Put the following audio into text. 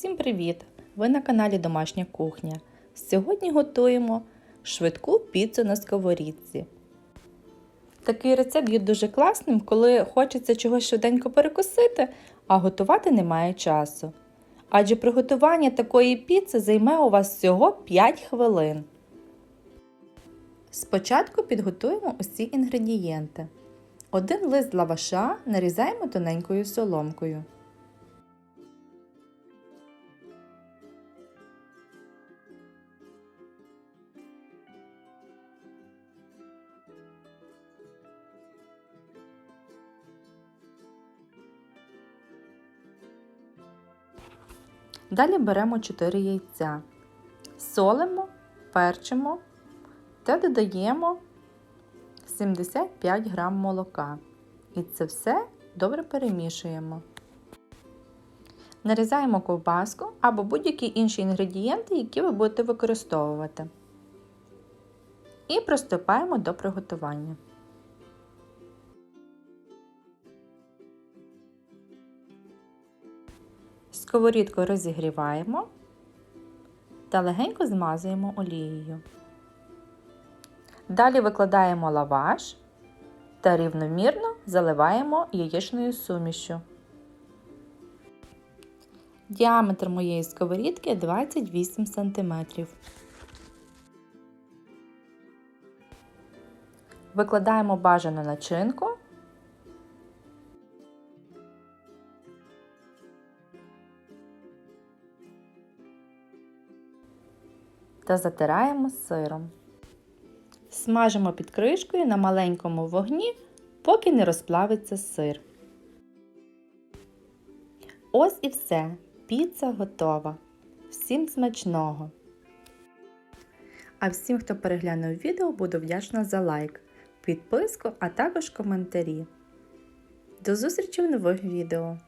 Всім привіт! Ви на каналі Домашня кухня. Сьогодні готуємо швидку піцу на сковорідці. Такий рецепт є дуже класним, коли хочеться чогось швиденько перекусити, а готувати немає часу. Адже приготування такої піци займе у вас всього 5 хвилин. Спочатку підготуємо усі інгредієнти. Один лист лаваша нарізаємо тоненькою соломкою. Далі беремо 4 яйця, солимо, перчимо та додаємо 75 г молока. І це все добре перемішуємо. Нарізаємо ковбаску або будь-які інші інгредієнти, які ви будете використовувати. І приступаємо до приготування. Сковорідку розігріваємо та легенько змазуємо олією. Далі викладаємо лаваш та рівномірно заливаємо яєчною сумішю. Діаметр моєї сковорідки 28 см. Викладаємо бажану начинку та затираємо сиром. Смажимо під кришкою на маленькому вогні, поки не розплавиться сир. Ось і все. Піца готова. Всім смачного! А всім, хто переглянув відео, буду вдячна за лайк, підписку, а також коментарі. До зустрічі в нових відео!